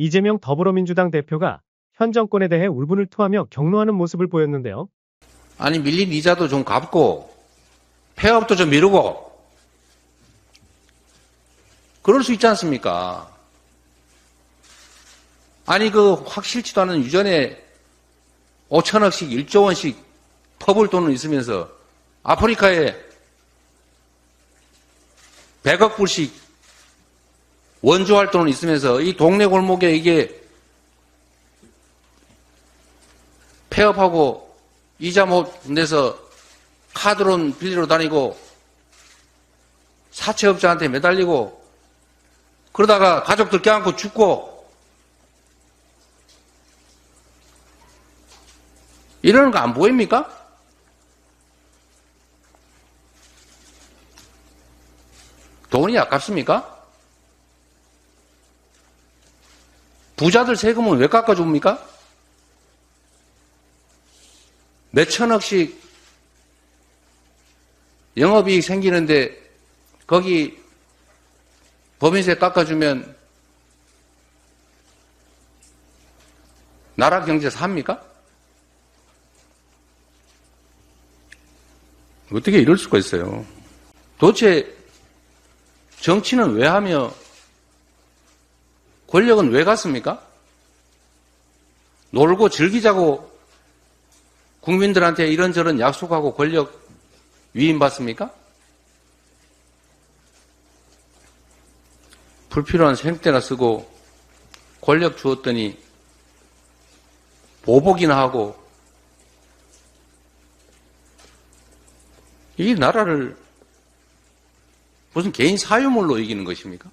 이재명 더불어민주당 대표가 현 정권에 대해 울분을 토하며 격노하는 모습을 보였는데요. 아니 밀린 이자도 좀 갚고 폐업도 좀 미루고 그럴 수 있지 않습니까? 아니 그 확실치도 않은 유전에 5천억씩 1조 원씩 퍼볼 돈은 있으면서 아프리카에 100억 불씩 원조할 돈은 있으면서 이 동네 골목에 이게 폐업하고 이자 못 내서 카드론 빌리러 다니고 사채업자한테 매달리고 그러다가 가족들 껴안고 죽고 이러는 거 안 보입니까? 돈이 아깝습니까? 부자들 세금은 왜 깎아줍니까? 몇 천억씩 영업이익 생기는데 거기 법인세 깎아주면 나라 경제 삽니까? 어떻게 이럴 수가 있어요? 도대체 정치는 왜 하며 권력은 왜 갔습니까? 놀고 즐기자고 국민들한테 이런저런 약속하고 권력 위임받습니까? 불필요한 생때나 쓰고 권력 주었더니 보복이나 하고 이 나라를 무슨 개인 사유물로 이기는 것입니까?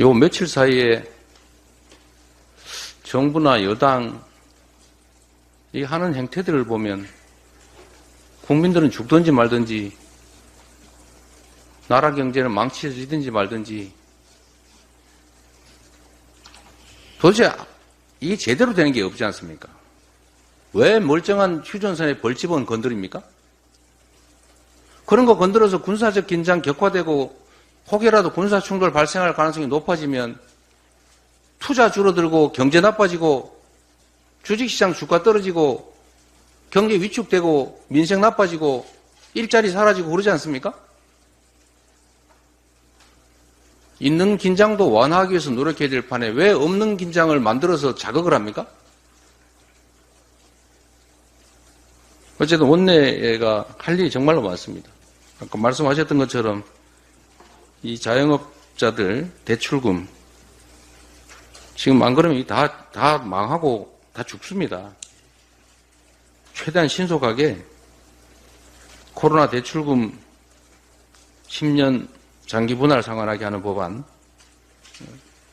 요 며칠 사이에 정부나 여당 이 하는 행태들을 보면 국민들은 죽든지 말든지 나라 경제는 망치지든지 말든지 도대체 이게 제대로 되는 게 없지 않습니까? 왜 멀쩡한 휴전선의 벌집은 건드립니까? 그런 거 건드려서 군사적 긴장 격화되고 혹여라도 군사 충돌 발생할 가능성이 높아지면 투자 줄어들고 경제 나빠지고 주식시장 주가 떨어지고 경제 위축되고 민생 나빠지고 일자리 사라지고 그러지 않습니까? 있는 긴장도 완화하기 위해서 노력해야 될 판에 왜 없는 긴장을 만들어서 자극을 합니까? 어쨌든 원내가 할 일이 정말로 많습니다. 아까 말씀하셨던 것처럼 이 자영업자들 대출금 지금 안 그러면 다, 다 망하고 다 죽습니다. 최대한 신속하게 코로나 대출금 10년 장기 분할 상환하게 하는 법안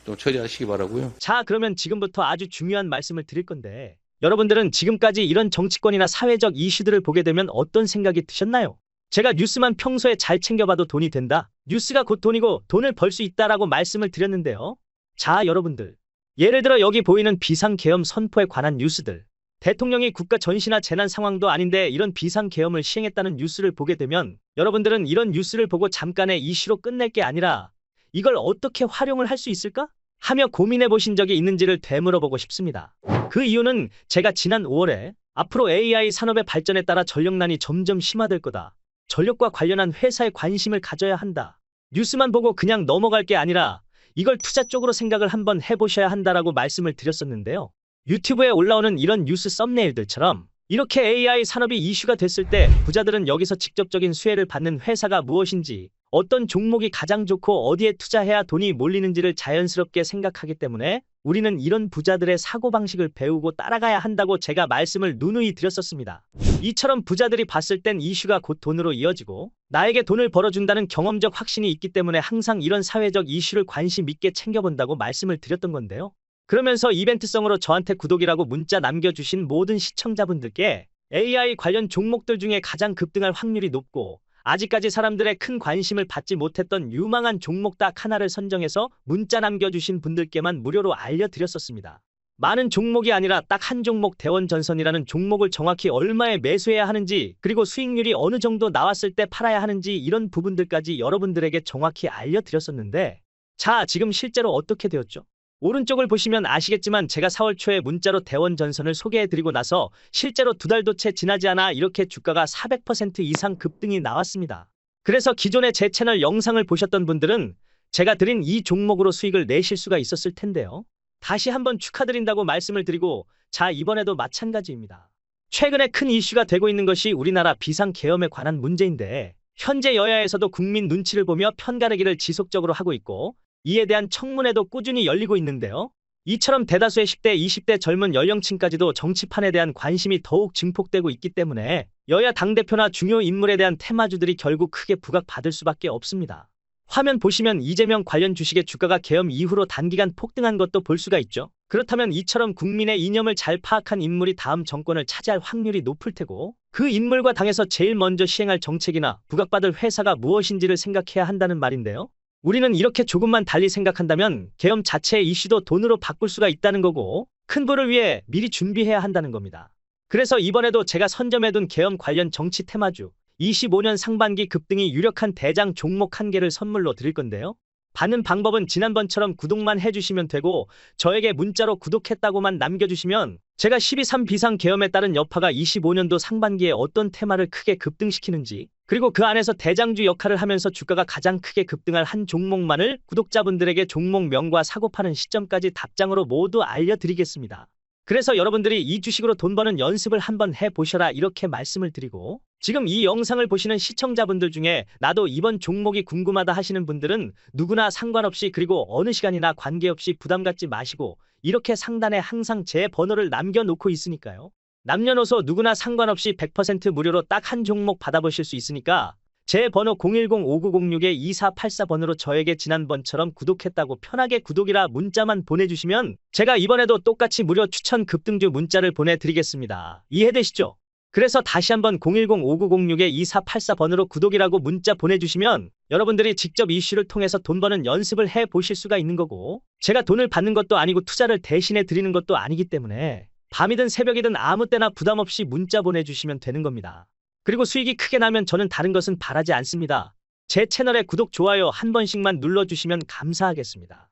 또 처리하시기 바라고요. 자, 그러면 지금부터 아주 중요한 말씀을 드릴 건데, 여러분들은 지금까지 이런 정치권이나 사회적 이슈들을 보게 되면 어떤 생각이 드셨나요? 제가 뉴스만 평소에 잘 챙겨봐도 돈이 된다. 뉴스가 곧 돈이고 돈을 벌 수 있다라고 말씀을 드렸는데요. 자, 여러분들. 예를 들어 여기 보이는 비상계엄 선포에 관한 뉴스들. 대통령이 국가 전시나 재난 상황도 아닌데 이런 비상계엄을 시행했다는 뉴스를 보게 되면 여러분들은 이런 뉴스를 보고 잠깐의 이슈로 끝낼 게 아니라 이걸 어떻게 활용을 할 수 있을까? 하며 고민해 보신 적이 있는지를 되물어 보고 싶습니다. 그 이유는 제가 지난 5월에 앞으로 AI 산업의 발전에 따라 전력난이 점점 심화될 거다. 전력과 관련한 회사에 관심을 가져야 한다. 뉴스만 보고 그냥 넘어갈 게 아니라 이걸 투자 쪽으로 생각을 한번 해보셔야 한다라고 말씀을 드렸었는데요. 유튜브에 올라오는 이런 뉴스 썸네일들처럼 이렇게 AI 산업이 이슈가 됐을 때 부자들은 여기서 직접적인 수혜를 받는 회사가 무엇인지 어떤 종목이 가장 좋고 어디에 투자해야 돈이 몰리는지를 자연스럽게 생각하기 때문에 우리는 이런 부자들의 사고방식을 배우고 따라가야 한다고 제가 말씀을 누누이 드렸었습니다. 이처럼 부자들이 봤을 땐 이슈가 곧 돈으로 이어지고 나에게 돈을 벌어준다는 경험적 확신이 있기 때문에 항상 이런 사회적 이슈를 관심 있게 챙겨본다고 말씀을 드렸던 건데요. 그러면서 이벤트성으로 저한테 구독이라고 문자 남겨주신 모든 시청자분들께 AI 관련 종목들 중에 가장 급등할 확률이 높고 아직까지 사람들의 큰 관심을 받지 못했던 유망한 종목 딱 하나를 선정해서 문자 남겨주신 분들께만 무료로 알려드렸었습니다. 많은 종목이 아니라 딱 한 종목 대원 전선이라는 종목을 정확히 얼마에 매수해야 하는지 그리고 수익률이 어느 정도 나왔을 때 팔아야 하는지 이런 부분들까지 여러분들에게 정확히 알려드렸었는데 자 지금 실제로 어떻게 되었죠? 오른쪽을 보시면 아시겠지만 제가 4월 초에 문자로 대원 전선을 소개해드리고 나서 실제로 두 달도 채 지나지 않아 이렇게 주가가 400% 이상 급등이 나왔습니다. 그래서 기존에 제 채널 영상을 보셨던 분들은 제가 드린 이 종목으로 수익을 내실 수가 있었을 텐데요. 다시 한번 축하드린다고 말씀을 드리고 자 이번에도 마찬가지입니다. 최근에 큰 이슈가 되고 있는 것이 우리나라 비상계엄에 관한 문제인데 현재 여야에서도 국민 눈치를 보며 편가르기를 지속적으로 하고 있고 이에 대한 청문회도 꾸준히 열리고 있는데요. 이처럼 대다수의 10대, 20대 젊은 연령층까지도 정치판에 대한 관심이 더욱 증폭되고 있기 때문에 여야 당대표나 중요 인물에 대한 테마주들이 결국 크게 부각받을 수밖에 없습니다. 화면 보시면 이재명 관련 주식의 주가가 계엄 이후로 단기간 폭등한 것도 볼 수가 있죠. 그렇다면 이처럼 국민의 이념을 잘 파악한 인물이 다음 정권을 차지할 확률이 높을 테고 그 인물과 당에서 제일 먼저 시행할 정책이나 부각받을 회사가 무엇인지를 생각해야 한다는 말인데요. 우리는 이렇게 조금만 달리 생각한다면 계엄 자체의 이슈도 돈으로 바꿀 수가 있다는 거고 큰 부를 위해 미리 준비해야 한다는 겁니다. 그래서 이번에도 제가 선점해둔 계엄 관련 정치 테마주 25년 상반기 급등이 유력한 대장 종목 한 개를 선물로 드릴 건데요. 받는 방법은 지난번처럼 구독만 해주시면 되고 저에게 문자로 구독했다고만 남겨주시면 제가 12.3 비상 계엄에 따른 여파가 25년도 상반기에 어떤 테마를 크게 급등시키는지 그리고 그 안에서 대장주 역할을 하면서 주가가 가장 크게 급등할 한 종목만을 구독자분들에게 종목명과 사고 파는 시점까지 답장으로 모두 알려드리겠습니다. 그래서 여러분들이 이 주식으로 돈 버는 연습을 한번 해보셔라 이렇게 말씀을 드리고 지금 이 영상을 보시는 시청자분들 중에 나도 이번 종목이 궁금하다 하시는 분들은 누구나 상관없이 그리고 어느 시간이나 관계없이 부담 갖지 마시고 이렇게 상단에 항상 제 번호를 남겨놓고 있으니까요. 남녀노소 누구나 상관없이 100% 무료로 딱 한 종목 받아보실 수 있으니까 제 번호 010-5906-2484번으로 저에게 지난번처럼 구독했다고 편하게 구독이라 문자만 보내주시면 제가 이번에도 똑같이 무료 추천 급등주 문자를 보내드리겠습니다. 이해되시죠? 그래서 다시 한번 010-5906-2484번으로 구독이라고 문자 보내주시면 여러분들이 직접 이슈를 통해서 돈 버는 연습을 해 보실 수가 있는 거고 제가 돈을 받는 것도 아니고 투자를 대신해 드리는 것도 아니기 때문에 밤이든 새벽이든 아무 때나 부담 없이 문자 보내주시면 되는 겁니다. 그리고 수익이 크게 나면 저는 다른 것은 바라지 않습니다. 제 채널에 구독, 좋아요 한 번씩만 눌러주시면 감사하겠습니다.